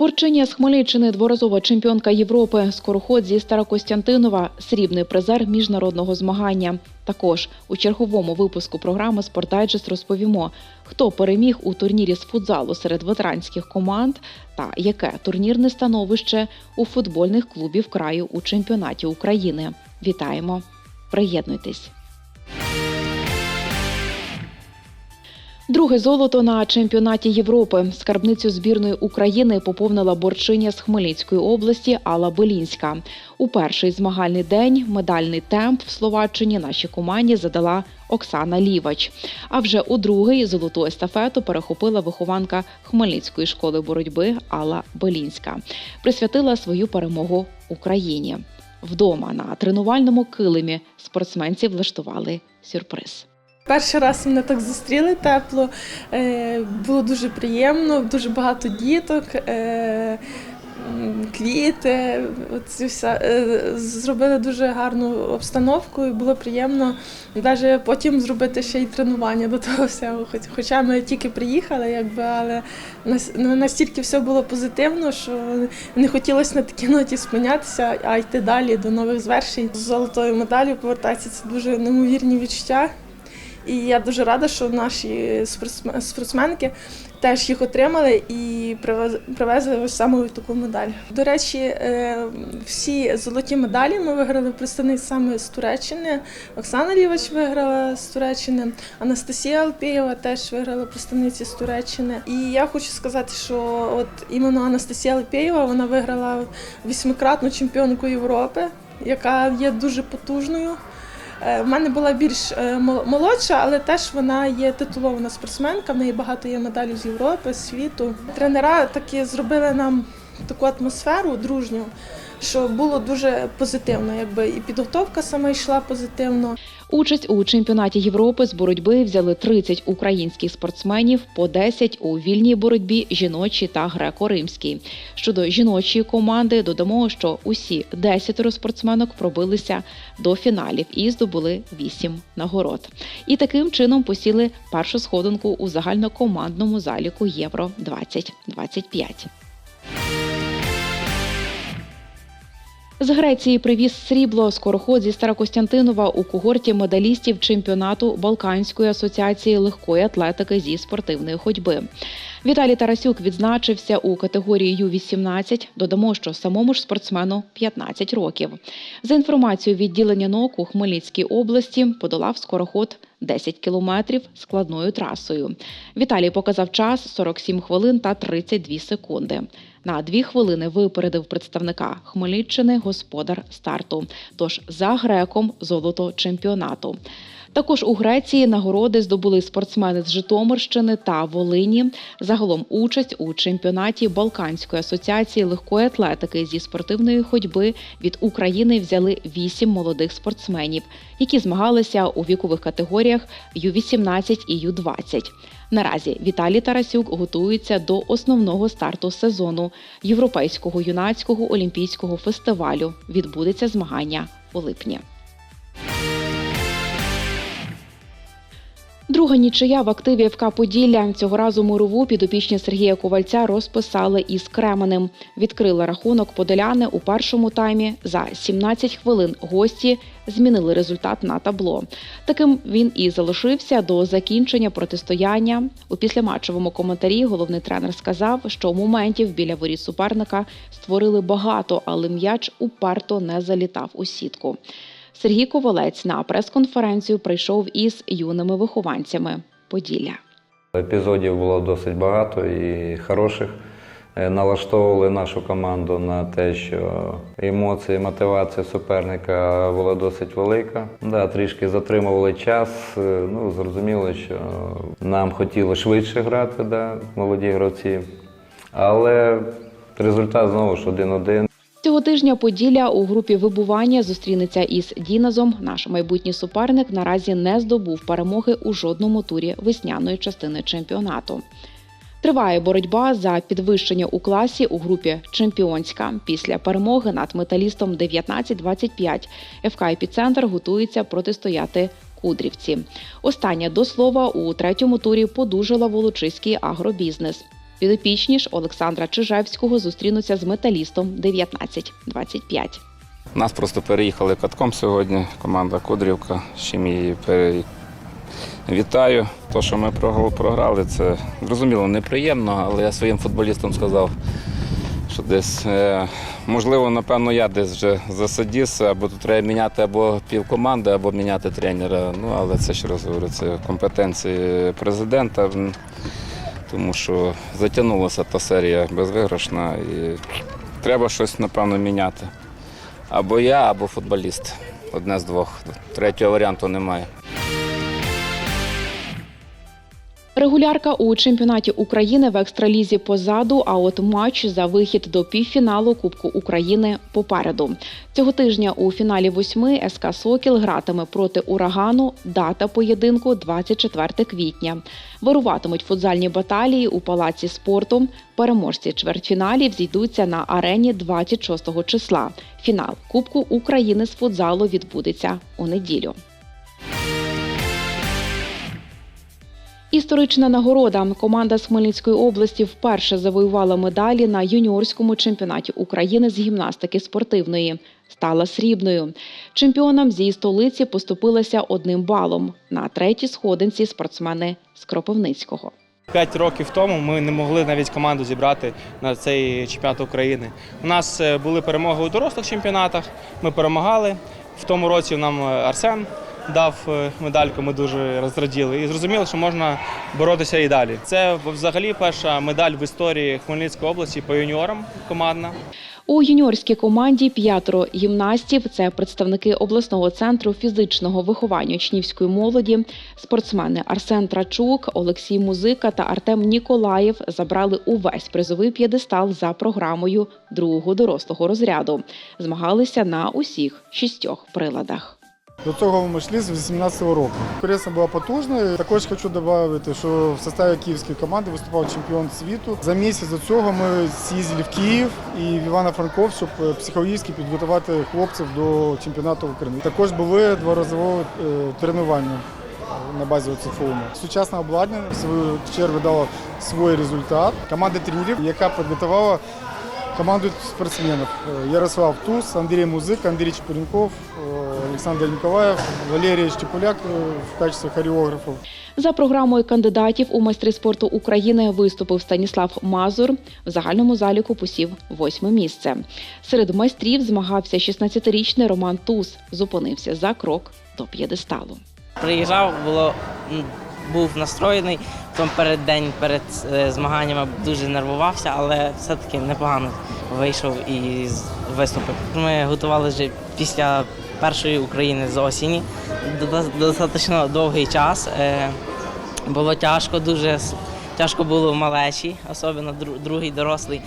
Борчиня з Хмельниччини, дворазова чемпіонка Європи, скороход зі Старокостянтинова, срібний призер міжнародного змагання. Також у черговому випуску програми «Спортдайджест» розповімо, хто переміг у турнірі з футзалу серед ветеранських команд та яке турнірне становище у футбольних клубів краю у чемпіонаті України. Вітаємо! Приєднуйтесь! Друге золото на чемпіонаті Європи. Скарбницю збірної України поповнила борчиня з Хмельницької області Алла Белінська. У перший змагальний день медальний темп в Словаччині нашій команді задала Оксана Лівач. А вже у другий золоту естафету перехопила вихованка Хмельницької школи боротьби Алла Белінська. Присвятила свою перемогу Україні. Вдома на тренувальному килимі спортсменці влаштували сюрприз. Перший раз мене так зустріли тепло, е, було дуже приємно, дуже багато діток, е, квіти. Оці вся, е, зробили дуже гарну обстановку і було приємно навіть потім зробити ще й тренування до того всього. Хоч- Хоча ми тільки приїхали, якби, але ну, настільки все було позитивно, що не хотілося на такій ноті спинятися, а йти далі до нових звершень. З золотою медаллю повертатися це дуже неймовірні відчуття. І я дуже рада, що наші спортсменки теж їх отримали і привезли ось саме таку медаль. До речі, е, всі золоті медалі ми виграли представниць саме з Туреччини. Оксана Лівач виграла з Туреччини, Анастасія Алпієва теж виграла представниці з Туреччини. І я хочу сказати, що от іменно Анастасія Алпієва вона виграла восьмикратну чемпіонку Європи, яка є дуже потужною. Е, В мене була більш е, молодша, але теж вона є титулована спортсменка. В неї багато є медалів з Європи, світу. Тренера таки зробили нам таку атмосферу дружню, що було дуже позитивно. Якби і підготовка сама йшла позитивно. Участь у чемпіонаті Європи з боротьби взяли 30 українських спортсменів, по 10 у вільній боротьбі жіночій та греко-римській. Щодо жіночої команди, додамо, що усі 10 спортсменок пробилися до фіналів і здобули 8 нагород. І таким чином посіли першу сходинку у загальнокомандному заліку Євро 2025. З Греції привіз срібло скороход зі Старокостянтинова у когорті медалістів чемпіонату Балканської асоціації легкої атлетики зі спортивної ходьби. Віталій Тарасюк відзначився у категорії Ю-18. Додамо, що самому ж спортсмену 15 років. За інформацією відділення НОК у Хмельницькій області подолав скороход 10 кілометрів складною трасою. Віталій показав час 47 хвилин та 32 секунди. На дві хвилини випередив представника Хмельниччини господар старту. Тож за греком золото чемпіонату. Також у Греції нагороди здобули спортсмени з Житомирщини та Волині. Загалом участь у чемпіонаті Балканської асоціації легкої атлетики зі спортивної ходьби від України взяли вісім молодих спортсменів, які змагалися у вікових категоріях Ю-18 і Ю-20. Наразі Віталій Тарасюк готується до основного старту сезону Європейського юнацького олімпійського фестивалю. Відбудеться змагання у липні. Друга нічия в активі ФК Поділля. Цього разу мирову підопічні Сергія Ковальця розписали із Кременем. Відкрила рахунок подоляни у першому таймі. За 17 хвилин гості змінили результат на табло. Таким він і залишився до закінчення протистояння. У післяматчевому коментарі головний тренер сказав, що моментів біля воріт суперника створили багато, але м'яч уперто не залітав у сітку. Сергій Ковалець на прес-конференцію прийшов із юними вихованцями Поділля. Епізодів було досить багато і хороших. Е, Налаштовували нашу команду на те, що емоції, мотивація суперника була досить велика. Да, трішки затримували час. Е, Ну, зрозуміло, що нам хотіло швидше грати, да, молоді гравці. Але результат знову ж 1-1. Цього тижня Поділля у групі вибування зустрінеться із Діназом. Наш майбутній суперник наразі не здобув перемоги у жодному турі весняної частини чемпіонату. Триває боротьба за підвищення у класі у групі Чемпіонська. Після перемоги над металістом 19-25 ФК «Епіцентр» готується протистояти Кудрівці. Остання до слова у третьому турі подужала Волочиський агробізнес. Підопічні ж Олександра Чижевського зустрінуться з металістом 19-25. Нас просто переїхали катком сьогодні, команда Кудрівка. чим її пере... вітаю. То, що ми програли, це зрозуміло неприємно, але я своїм футболістам сказав, що десь, е, можливо, напевно, я десь вже засадівся, або тут треба міняти або півкоманди, або міняти тренера. Ну, але це ще раз говорю, це компетенції президента, тому що затягнулася та серія безвиграшна і треба щось, напевно, міняти. Або я, або футболіст. Одне з двох. Третього варіанту немає. Регулярка у чемпіонаті України в екстралізі позаду. А от матч за вихід до півфіналу Кубку України попереду. Цього тижня у фіналі восьми СК Сокіл гратиме проти урагану. Дата поєдинку 24 квітня. Вируватимуть футзальні баталії у палаці спорту. Переможці чвертьфіналів зійдуться на арені 26 числа. Фінал Кубку України з футзалу відбудеться у неділю. Історична нагорода. Команда з Хмельницької області вперше завоювала медалі на юніорському чемпіонаті України з гімнастики спортивної. Стала срібною. Чемпіонам зі столиці поступилася одним балом. На третій сходинці спортсмени з Кропивницького. П'ять років тому ми не могли навіть команду зібрати на цей чемпіонат України. У нас е, були перемоги у дорослих чемпіонатах. Ми перемагали. В тому році нам е, Арсен дав е, медальку. Ми дуже розраділи і зрозуміли, що можна боротися і далі. Це взагалі перша медаль в історії Хмельницької області по юніорам командна. У юніорській команді п'ятеро гімнастів це представники обласного центру фізичного виховання учнівської молоді. Спортсмени Арсен Трачук, Олексій Музика та Артем Ніколаєв забрали увесь призовий п'єдестал за програмою другого дорослого розряду. Змагалися на усіх шістьох приладах. До цього ми йшли з 18-го року. Конкуренція була потужною. Також хочу додати, що в составі київської команди виступав чемпіон світу. За місяць до цього ми з'їздили в Київ і в Івано-Франков, щоб е, психологічно підготувати хлопців до чемпіонату України. Також були дворазові е, тренування на базі ОЦФУ. Сучасне обладнання в свою чергу дало свій результат. Команда тренерів, яка підготувала команду спортсменов. Э, Ярослав Туз, Андрей Музык, Андрей Чепуренков, Александр Николаев, Валерий Штепуляк э, в качестве хореографов. За програмою кандидатів у майстри спорту України виступив Станіслав Мазур. В загальному заліку посів восьме місце. Серед майстрів змагався 16-річний Роман Туз. Зупинився за крок до п'єдесталу. Приїжджав, було був настроєний. Потім перед день перед е, змаганнями дуже нервувався, але все-таки непогано вийшов і виступив. Ми готувалися вже після першої України з осені. Достатньо довгий час. Е, Було тяжко, дуже тяжко було в малечі, особливо дру- другий дорослий.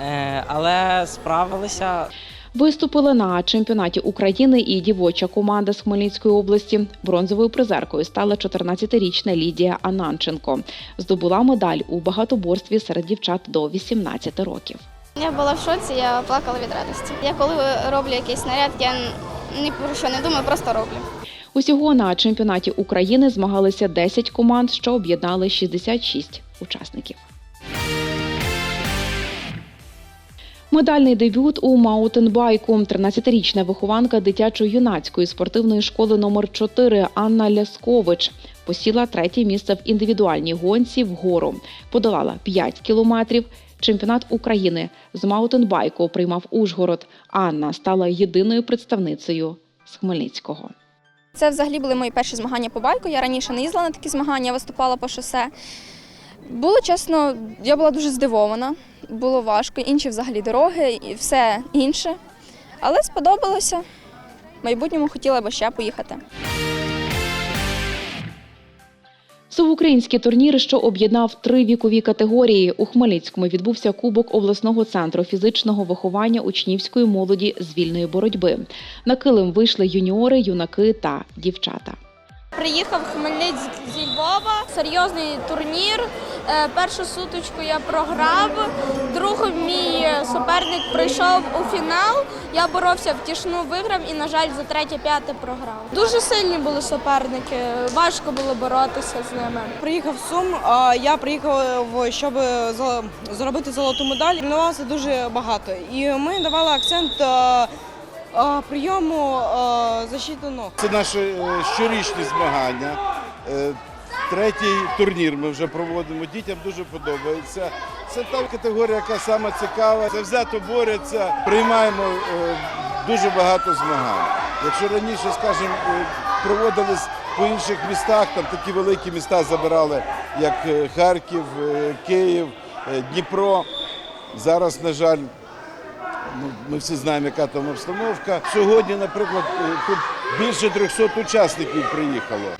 Е, Але справилися. Виступила на чемпіонаті України і дівоча команда з Хмельницької області. Бронзовою призеркою стала 14-річна Лідія Ананченко. Здобула медаль у багатоборстві серед дівчат до 18 років. Я була в шоці, я плакала від радості. Я коли роблю якийсь снаряд, я ні про що не думаю, просто роблю. Усього на чемпіонаті України змагалися 10 команд, що об'єднали 66 учасників. Медальний дебют у маутенбайку. 13-річна вихованка дитячо-юнацької спортивної школи номер 4 Анна Ляскович посіла третє місце в індивідуальній гонці вгору. Подолала 5 кілометрів. Чемпіонат України з маутенбайку приймав Ужгород. Анна стала єдиною представницею з Хмельницького. Це взагалі були мої перші змагання по байку. Я раніше не їздила на такі змагання, виступала по шосе. Було чесно, я була дуже здивована. Було важко, інші взагалі дороги і все інше. Але сподобалося. В майбутньому хотіла би ще поїхати. Всеукраїнський турнір, що об'єднав три вікові категорії. У Хмельницькому відбувся Кубок обласного центру фізичного виховання учнівської молоді з вільної боротьби. На килим вийшли юніори, юнаки та дівчата. Приїхав Хмельницьк зі Львова. Серйозний турнір. Е, Першу суточку я програв. Другу мій суперник прийшов у фінал. Я боровся в тішну, виграв і, на жаль, за третє-п'яте програв. Дуже сильні були суперники. Важко було боротися з ними. Приїхав Сум, а я приїхав, щоб заробити золоту медаль. Тренувалося дуже багато. І ми давали акцент е, прийому защити ног. Це наші е, щорічні змагання. Е, Третій турнір ми вже проводимо. Дітям дуже подобається. Це та категорія, яка саме цікава. Це взято борються. Приймаємо е, дуже багато змагань. Якщо раніше, скажімо, е, проводились по інших містах, там такі великі міста забирали, як Харків, Київ, Дніпро. Зараз, на жаль, ми всі знаємо, яка там обстановка. Сьогодні, наприклад, е, тут більше 300 учасників приїхало.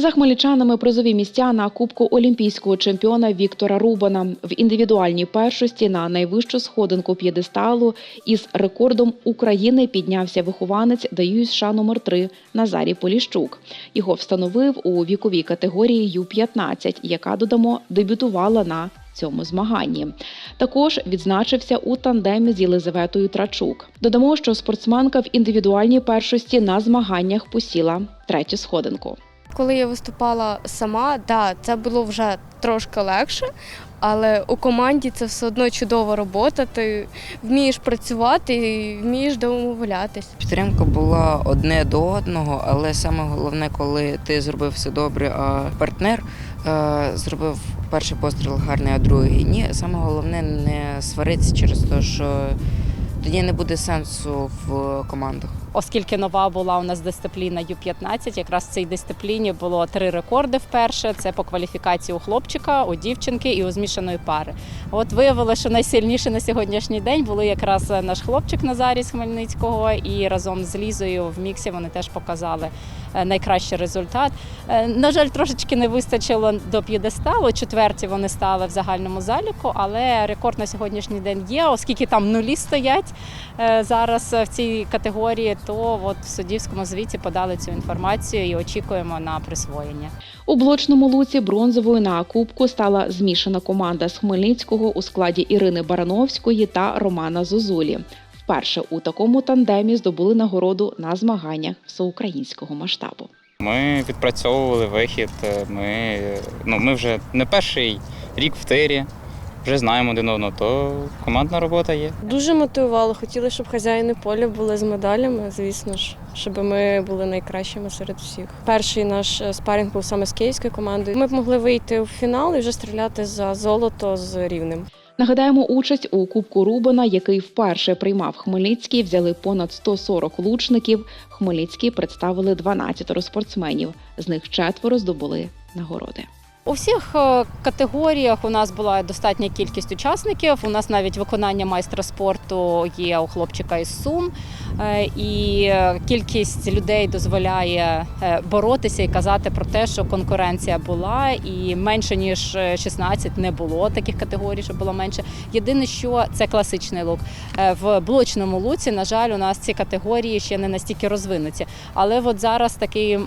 За хмельничанами призові місця на Кубку олімпійського чемпіона Віктора Рубана в індивідуальній першості на найвищу сходинку п'єдесталу із рекордом України піднявся вихованець ДЮСШ номер 3 Назарій Поліщук. Його встановив у віковій категорії Ю-15, яка додамо дебютувала на цьому змаганні. Також відзначився у тандемі з Єлизаветою Трачук. Додамо, що спортсменка в індивідуальній першості на змаганнях посіла третю сходинку. Коли я виступала сама, да, це було вже трошки легше, але у команді це все одно чудова робота. Ти вмієш працювати і вмієш домовлятись. Підтримка була одне до одного, але саме головне, коли ти зробив все добре, а партнер зробив перший постріл гарний, а другий ні. Саме головне не сваритися через те, що тоді не буде сенсу в командах. Оскільки нова була у нас дисципліна Ю-15, якраз в цій дисципліні було три рекорди вперше. Це по кваліфікації у хлопчика, у дівчинки і у змішаної пари. От виявилося, що найсильніше на сьогоднішній день були якраз наш хлопчик Назарій з Хмельницького, і разом з Лізою в міксі вони теж показали е, найкращий результат. Е, На жаль, трошечки не вистачило до п'єдесталу. Четверті вони стали в загальному заліку, але рекорд на сьогоднішній день є, оскільки там нулі стоять е, зараз в цій категорії, то от в суддівському звіті подали цю інформацію і очікуємо на присвоєння. У блочному луці бронзовою на кубку стала змішана команда з Хмельницького у складі Ірини Барановської та Романа Зозулі. Вперше у такому тандемі здобули нагороду на змаганнях всеукраїнського масштабу. Ми відпрацьовували вихід. Ми, ну, ми вже не перший рік в тирі, вже знаємо один одного, то командна робота є. Дуже мотивувало. Хотіли, щоб хазяїни поля були з медалями, звісно ж, щоб ми були найкращими серед всіх. Перший наш е, спарінг був саме з київською командою. Ми б могли вийти в фінал і вже стріляти за золото з рівнем. Нагадаємо, участь у Кубку Рубана, який вперше приймав Хмельницький, взяли понад 140 лучників. Хмельницький представили 12 спортсменів. З них четверо здобули нагороди. У всіх е, категоріях у нас була достатня кількість учасників. У нас навіть виконання майстра спорту є у хлопчика із Сум, Е, і е, кількість людей дозволяє боротися і казати про те, що конкуренція була, і менше ніж е, 16 не було таких категорій, що було менше. Єдине, що це класичний лук. В блочному луці, на жаль, у нас ці категорії ще не настільки розвинуті. Але от зараз такий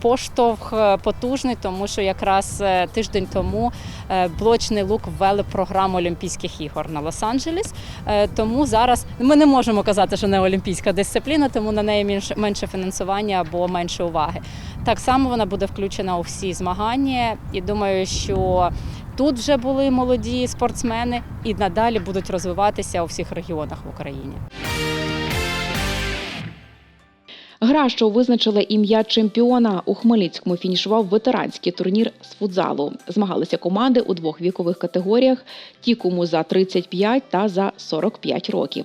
поштовх потужний, тому що якраз тиждень тому е, блочний лук ввели програму Олімпійських ігор на Лос-Анджелес. Е, Тому зараз ми не можемо казати, що не олімпійська дисципліна, тому на неї менше фінансування або менше уваги. Так само вона буде включена у всі змагання, і думаю, що тут вже були молоді спортсмени і надалі будуть розвиватися у всіх регіонах в Україні. Гра, що визначила ім'я чемпіона у Хмельницькому, фінішував ветеранський турнір з футзалу. Змагалися команди у двох вікових категоріях: ті, кому за 35 та за 45 років.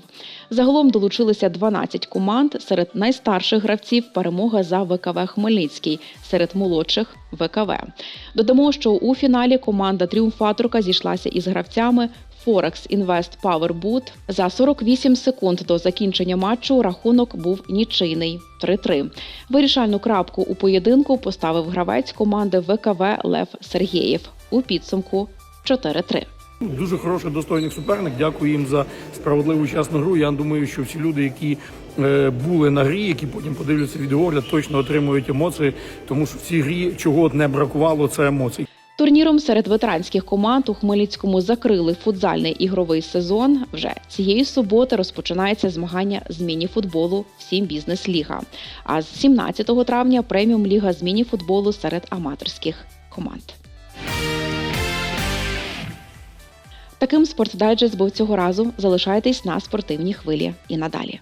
Загалом долучилися 12 команд. Серед найстарших гравців перемога за ВКВ Хмельницький, серед молодших ВКВ. Додамо, що у фіналі команда Тріумфаторка зійшлася із гравцями Forex Invest Power Boot. За 48 секунд до закінчення матчу рахунок був нічийний 3-3. Вирішальну крапку у поєдинку поставив гравець команди ВКВ Лев Сергєєв у підсумку 4-3. Дуже хороший достойний суперник. Дякую їм за справедливу чесну гру. Я думаю, що всі люди, які е, були на грі, які потім подивляться відеогляд, точно отримують емоції, тому що в цій грі чого не бракувало, це емоцій. Турніром серед ветеранських команд у Хмельницькому закрили футзальний ігровий сезон. Вже цієї суботи розпочинається змагання з міні-футболу «Сім бізнес ліга. А з 17 травня преміум ліга з міні-футболу серед аматорських команд. Таким спортдайджест був цього разу. Залишайтесь на спортивній хвилі і надалі.